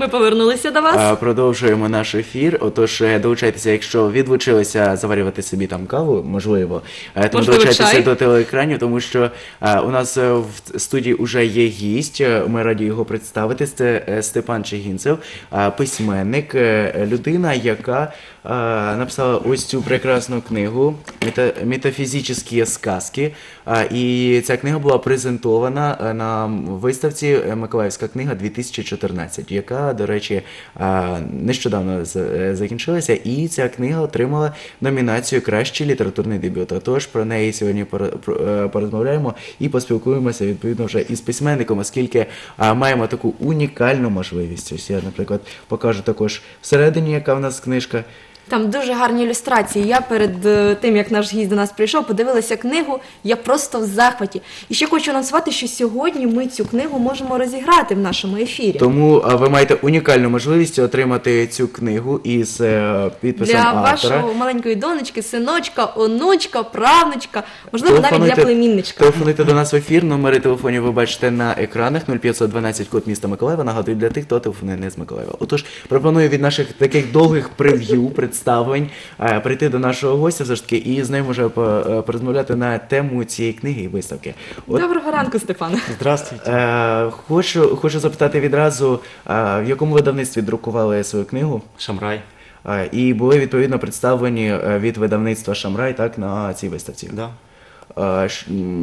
Ми повернулися до вас. А, Продовжуємо наш ефір. Отож, е, долучайтеся, якщо відлучилися заварювати собі там каву, можливо. Е, Тому Можливо, долучайтеся чай. до телеекранів, тому що е, у нас е, в студії вже є гість. е, Ми раді його представити. Це е, Степан Чигінцев, е, письменник, е, людина, яка е, написала ось цю прекрасну книгу «Мета- Метафізичні сказки. Е, І ця книга була презентована е, на виставці е, Миколаївська книга 2014, яка, до речі, е, нещодавно е, закінчилася. І ця книга отримала номінацію Кращий літературний дебют. Тож про неї сьогодні е, порозмовляємо і поспілкуємося відповідно вже із письменником, оскільки маємо таку унікальну можливість. Ось я, наприклад, покажу також всередині, яка в нас книжка. Там дуже гарні ілюстрації. Я перед е, тим, як наш гість до нас прийшов, подивилася книгу. Я просто в захваті. І ще хочу анонсувати, що сьогодні ми цю книгу можемо розіграти в нашому ефірі. Тому а, ви маєте унікальну можливість отримати цю книгу із е, підписом Для автора. вашого маленької донечки, синочка, онучка, правнучка, можливо, навіть для Телефонуйте- племінничка. Телефонуйте до нас в ефір. Номери телефонів ви бачите на екранах 0512 код міста Миколаєва. Нагадую для тих, хто телефонує не з Миколаєва. Отож, пропоную від наших таких довгих прев'ю, представлень е, прийти до нашого гостя все ж таки і з ним вже по- е, порозмовляти на тему цієї книги і виставки. От Доброго ранку, Степане. Здравствуйте. е, хочу, хочу запитати відразу, е, в якому видавництві друкували свою книгу? Шамрай. Е, І були відповідно представлені від видавництва Шамрай так на цій виставці. Да.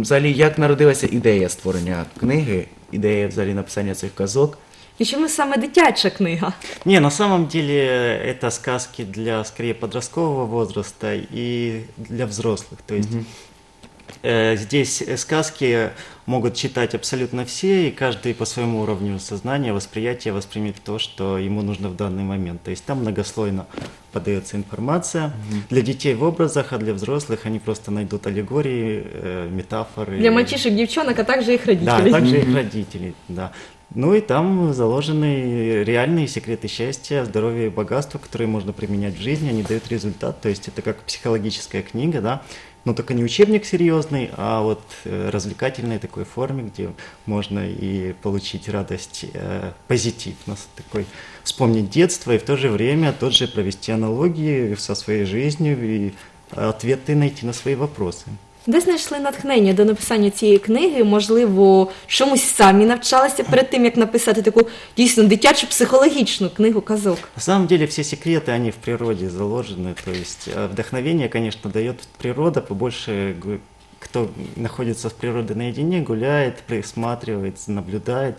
Взагалі, як народилася ідея створення книги, ідея взагалі написання цих казок? І чому саме дитяча книга? Не, на самом деле это сказки для скорее подросткового возраста и для взрослых. То есть э, Здесь э, сказки могут читать абсолютно все, и каждый по своему уровню сознания, восприятия воспримет то, что ему нужно в данный момент. То есть там многослойно подается информация. Для детей в образах, а для взрослых они просто найдут аллегории, э, метафоры. Для мальчишек, дівчонок, а їх Да, родителей. также их родителей, да. Ну и там заложены реальные секреты счастья, здоровья и богатства, которые можно применять в жизни, они дают результат. То есть это как психологическая книга, да, но только не учебник серьезный, а вот э, развлекательной такой форме, где можно и получить радость, э, позитив, нас такой вспомнить детство и в то же время тот же провести аналогии со своей жизнью и ответы найти на свои вопросы. Де знайшли натхнення до написання цієї книги? Можливо, чомусь самі навчалися перед тим, як написати таку дійсно дитячу психологічну книгу казок. На самом деле все секреты, они в природе заложены. То есть э, вдохновение, конечно, дает природа, побольше гу- кто находится в природе наедине, гуляет, присматривается, наблюдает,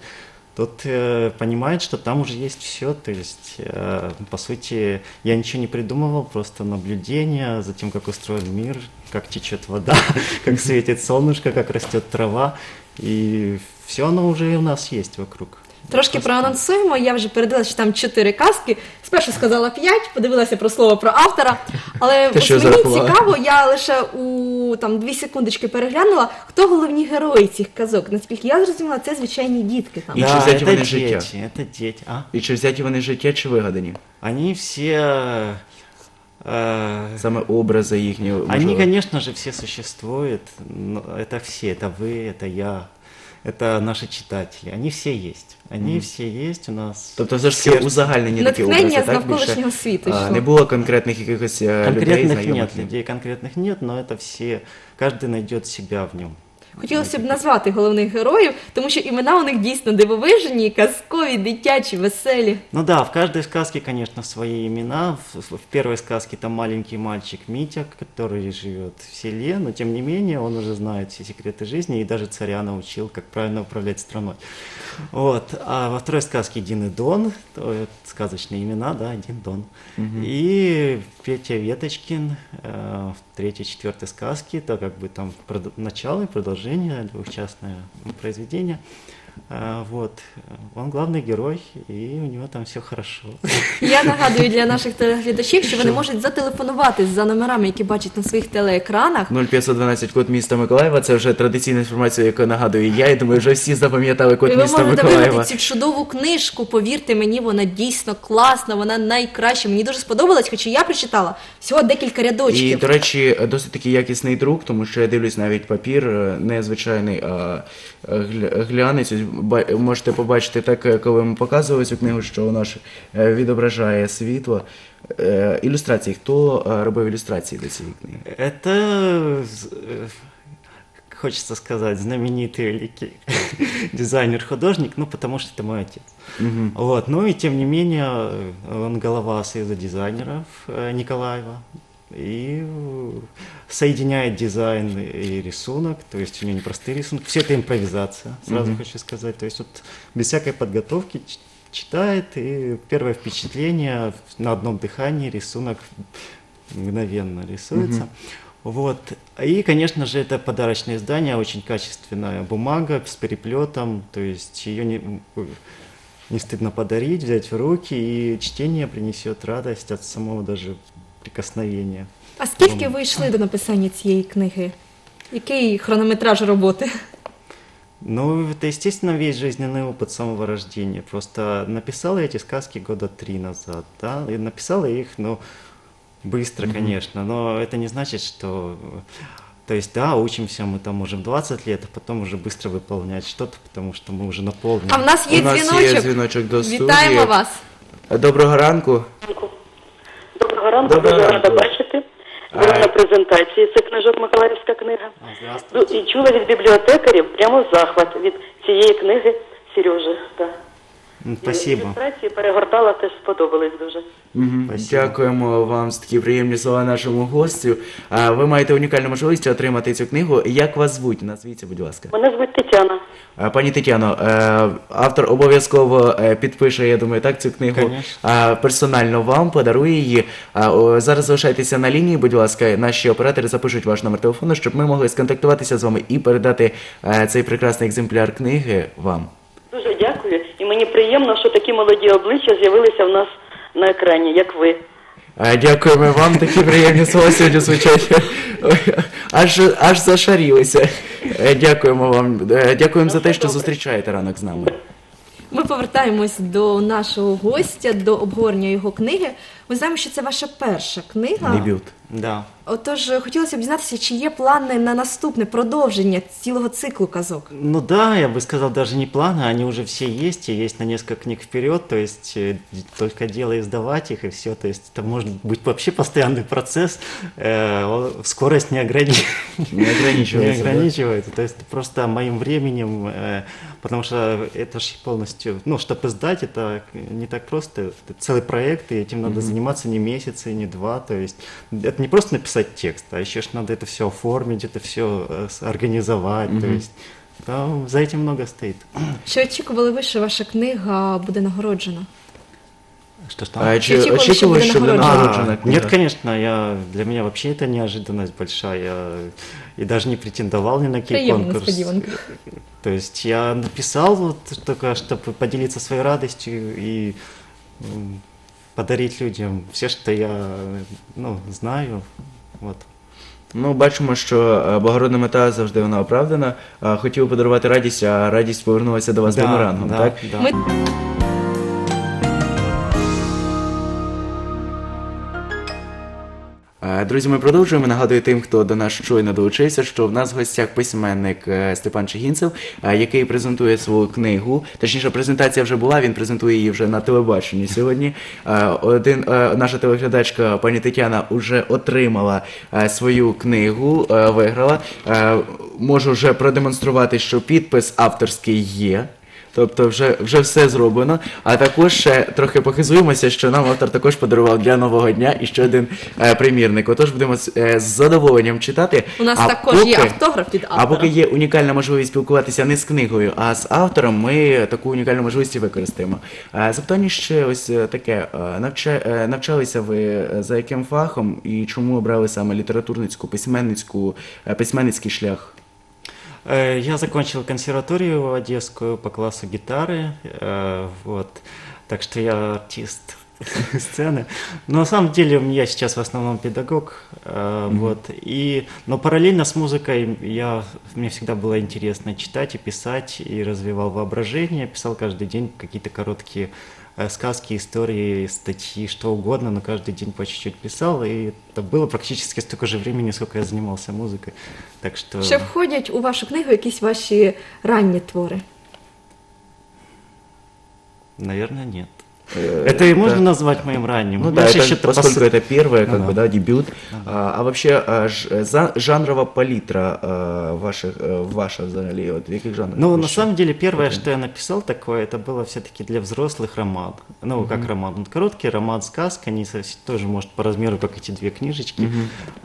Тот э, понимает, что там уже есть все. То есть, э, по сути, я ничего не придумывал, просто наблюдение за тем, как устроен мир, как течет вода, как светит солнышко, как растет трава. И все оно уже у нас есть вокруг. Трошки проанонсуємо. Я вже передивилася, що там чотири казки. Спершу сказала п'ять, подивилася про слово про автора. Але Ти ось що мені зарахувала? цікаво, я лише у там дві секундочки переглянула, хто головні герої цих казок. Наскільки я зрозуміла, це звичайні дітки там. І чи Да, взяті это вони життя? дети, это дети. А? І чи взяті вони життя, чи вигадані? Они все... э, Саме образи їхні. они, можливо. конечно же, все существуют. Но это все, это вы, это я, это наши читатели. Они все есть. Они все есть у нас. Тобто все ж в таки сердце. узагальнені такі Натхнення образи, з так? навколишнього Більше світу а, йшло. не було конкретних якихось е, людей, Конкретных знайомих. нет, людей конкретных нет, но это все, каждый найдет себя в нем. Хотілося б назвати головних героїв, тому що імена у них дійсно дивовижні, казкові, дитячі, веселі. Ну да, в каждой сказке, конечно, свои имена. В, в первой сказке там маленький мальчик Митя, который живет в селе, но тем не менее он уже знает все секреты жизни и даже царя научил, как правильно управлять страной. Вот. А во второй сказке Дин и Дон, то это сказочные имена, да, Дин Дон. И Петя Веточкин э, в третьей, четвертой сказке, это как бы там прод- начало и продолжение, двухчастное произведение. Вот. Он главный герой, и у него там все хорошо. Я нагадую для наших телеглядачів, що вони можуть зателефонувати за номерами, які бачать на своїх телеекранах. 0512 код міста Миколаєва. Це вже традиційна інформація, яку нагадую я. І думаю, вже всі запам'ятали код І ви міста можете Миколаєва. цю чудову книжку. Повірте мені, вона дійсно класна, вона найкраща. Мені дуже сподобалась, хоча я прочитала всього декілька І, до речі, досить таки якісний друк, тому що я дивлюсь навіть папір, е, не звичайний, а е, гля- глянець Ось ба- можете побачити так, е, коли ми показували цю книгу, що вона ж е, відображає світло. Е, Ілюстрації. Хто е, робив ілюстрації до цієї книги? Это, з- э, хочется сказать, знаменитый великий дизайнер-художник, ну, потому что это мой отец. Вот, ну и тем не менее, э, он голова Союза дизайнеров э, Николаева. И э, соединяет дизайн и рисунок, то есть у него не простые рисунки, все это импровизация, сразу хочу сказать. То есть вот без всякой подготовки читает, и первое впечатление на одном дыхании рисунок мгновенно рисуется. Вот. И, конечно же, это подарочное издание, очень качественная бумага с переплетом, то есть ее не, не стыдно подарить, взять в руки, и чтение принесет радость от самого даже прикосновения. А скільки ви йшли до написання цієї книги? Який хронометраж роботи? Ну, это, естественно, весь жизненный опыт с самого рождения. Просто написал я эти сказки года три назад, да, и написал я их, ну, быстро, конечно, но это не значит, что... То есть, да, учимся мы там уже в 20 лет, а потом уже быстро выполнять что-то, потому что мы уже наполнены. А в нас є У нас є дзвіночок. дзвіночок до студії. Вітаємо вас. Доброго ранку. Доброго ранку, Доброго дуже рада бачити. Була на презентації цих книжок Миколаївська книга. Ну, І чула від бібліотекарів прямо захват від цієї книги Сережі. Да. Спасибо. Ілюстрації перегортала, теж сподобались дуже. Дякуємо вам за такі приємні слова нашому гостю. А, Ви маєте унікальну можливість отримати цю книгу. Як вас звуть? Назвіться, будь ласка. Мене звуть Тетяна. А, Пані Тетяно, е, автор обов'язково е, підпише, я думаю, так цю книгу Конечно. а, персонально вам, подарує її. А, о, Зараз залишайтеся на лінії, будь ласка, наші оператори запишуть ваш номер телефону, щоб ми могли сконтактуватися з вами і передати е, цей прекрасний екземпляр книги вам. Мені приємно, що такі молоді обличчя з'явилися в нас на екрані, як ви. Дякуємо вам, такі приємні слова сьогодні звучать. Аж, аж зашарілися. Е, Дякуємо вам. Е, Дякуємо за те, що зустрічаєте ранок з нами. Ми повертаємось до нашого гостя, до обговорення його книги. Ми знаємо, що це ваша перша книга. Дебют. Да. Отож, хотілося б дізнатися, чи є плани на наступне продовження цілого циклу казок. Ну да, я бы сказал, даже не планы, они уже все есть, и есть на несколько книг вперед, то есть э, д- только дело издавать их и все, то есть это может быть вообще постоянный процесс, э, он- скорость не, ограни- Не ограничивается, не да? ограничивается, то есть просто моим временем, э, потому что это же полностью, ну, чтобы издать, это не так просто, это целый проект, и этим надо заниматься не месяцы, не два, то есть это не просто написать текст, а еще ж надо это все оформить, это все организовать, то есть там за этим много стоит. Чи очікували ви, що ваша книга буде нагороджена? Что ж там? А, чи очікували, що очікували, буде що буде нагороджена? нагороджена А, книга? нет, конечно, я, для меня вообще это неожиданность большая. Я и даже не претендовал ни на какие Приємна конкурсы. несподіванка. То есть я написал вот только, чтобы поделиться своей радостью и м, подарить людям все, що я ну, знаю. Вот. Ну, бачимо, що е, благородна мета завжди вона оправдана. А, Хотів подарувати радість, а радість повернулася до вас Да, бумерангом, да, так? да. Ми Друзі, ми продовжуємо. Нагадую тим, хто до нас щойно долучився, що в нас в гостях письменник е, Степан Чигінцев, е, який презентує свою книгу. Точніше, презентація вже була, він презентує її вже на телебаченні сьогодні. Е, Один е, наша телеглядачка пані Тетяна вже отримала е, свою книгу, е, виграла. Е, Можу вже продемонструвати, що підпис авторський є. Тобто вже, вже все зроблено. А також ще трохи похизуємося, що нам автор також подарував для нового дня і ще один е, примірник. Отож будемо з, е, з задоволенням читати. У нас А також є автограф від А поки є унікальна можливість спілкуватися не з книгою, а з автором, ми таку унікальну можливість і використаємо. Е, Запитання ще ось е, таке: Е, навча, е, навчалися ви за яким фахом і чому обрали саме літературницьку, письменницьку, письменницький шлях? Э, Я закончил консерваторию одесскую по классу гитары, э, вот, так что я артист сцены. Но на самом деле я сейчас в основном педагог, э, вот, и, но параллельно с музыкой я, мне всегда было интересно читать и писать, и развивал воображение, писал каждый день какие-то короткие э, сказки, истории, статьи, что угодно, но каждый день по чуть-чуть писал, и это было практически столько же времени, сколько я занимался музыкой. Так что... Чи входять у вашу книгу якісь ваші ранні твори? Наверное, нет. Э, Это и можно назвать моим ранним. Ну да, это, поскольку пос- это первое, как Ну бы, да. дебют. А, а вообще, а, ж- за- жанрова палитра ваших, э, ваша взагалі, от в яких жанрах? Ну, на самом деле, первое, что я написал такое, это было все-таки для взрослых роман. Ну, как роман. Он короткий, роман, сказка, они тоже, может, по размеру, как эти две книжечки.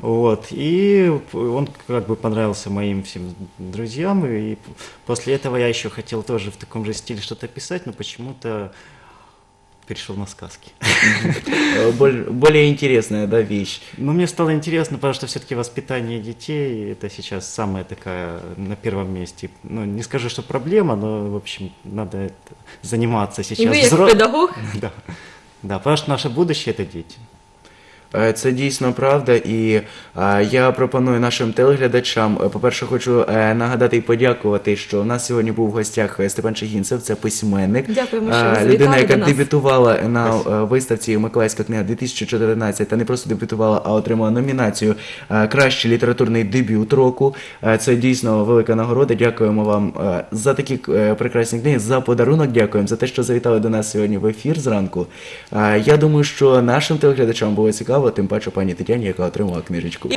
Вот. И он как бы понравился моим всем друзьям. И после этого я еще хотел тоже в таком же стиле что-то писать, но почему-то перешел на сказки. Э, более интересная, да, вещь. Но мне стало интересно, потому что все-таки воспитание детей это сейчас самая такая на первом месте. Ну, не скажу, что проблема, но, в общем, надо заниматься сейчас. ви, як взро- педагог, Да. да, потому что наше будущее это дети. Е, Це дійсно правда, і е, я пропоную нашим телеглядачам. е, По-перше, хочу нагадати і подякувати, що у нас сьогодні був в гостях Степан Чигінцев, це письменник, Дякуємо, що ви людина, яка до нас. дебютувала на виставці Миколаївська книга 2014, та не просто дебютувала, а отримала номінацію Кращий літературний дебют року. Це дійсно велика нагорода. Дякуємо вам за такі прекрасні книги, за подарунок. Дякуємо за те, що завітали до нас сьогодні в ефір зранку. Я думаю, що нашим телеглядачам було цікаво, тим паче пані Тетяні, яка отримала книжечку.